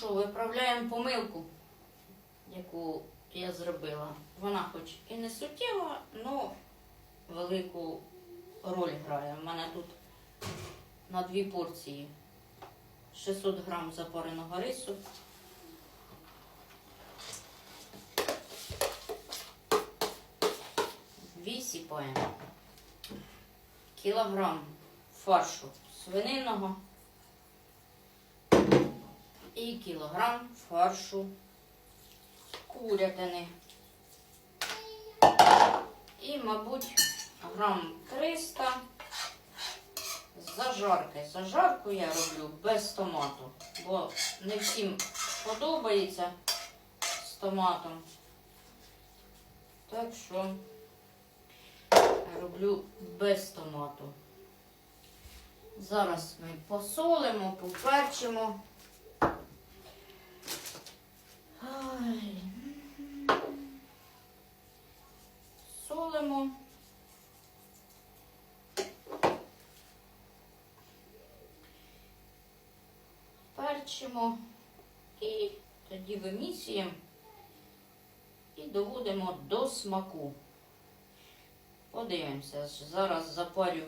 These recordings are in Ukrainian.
що, виправляємо помилку, яку я зробила. Вона хоч і не суттєва, але велику роль грає. У мене тут на дві порції 600 грам запареного рису. Висипаємо кілограм фаршу свининного і кілограм фаршу курятини. І, мабуть, грам 300 зажарки. Зажарку я роблю без томату, бо не всім подобається з томатом. Так що роблю без томату. Зараз ми посолимо, поперчимо. Солимо. Перчимо і тоді вимісюємо і доводимо до смаку. Подивимося, зараз запарю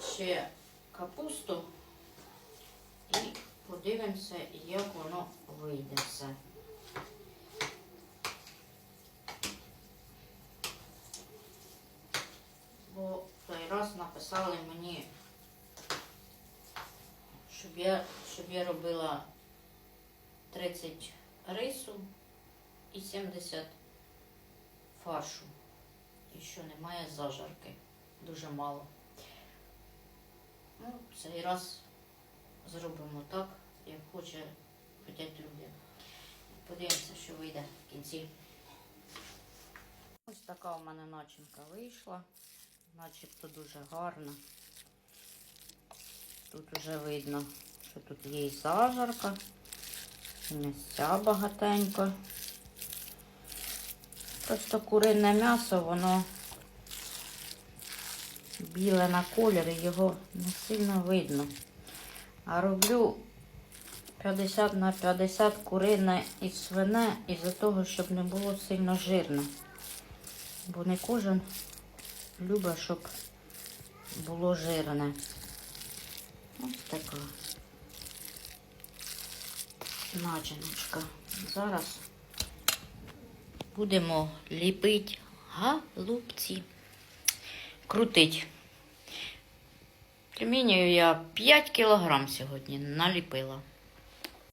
ще капусту і подивимося, як воно вийде все. Бо той раз написали мені, щоб я, щоб я робила 30 рису і 70 фаршу. І що немає зажарки. Дуже мало. Ну, цей раз зробимо так, як хоче, хотять люди. Подивимося, що вийде в кінці. Ось така у мене начинка вийшла. Начебто дуже гарна. Тут вже видно, що тут є і зажарка, і м'ясця багатенько. Просто курине м'ясо, воно біле на колір, його не сильно видно. А роблю 50 на 50 курине і свине із-за того, щоб не було сильно жирно. Бо не кожен любить, щоб було жирне. Ось така начиночка. Зараз будемо ліпити голубці. Крутить. Пельменів я 5 кілограм сьогодні наліпила.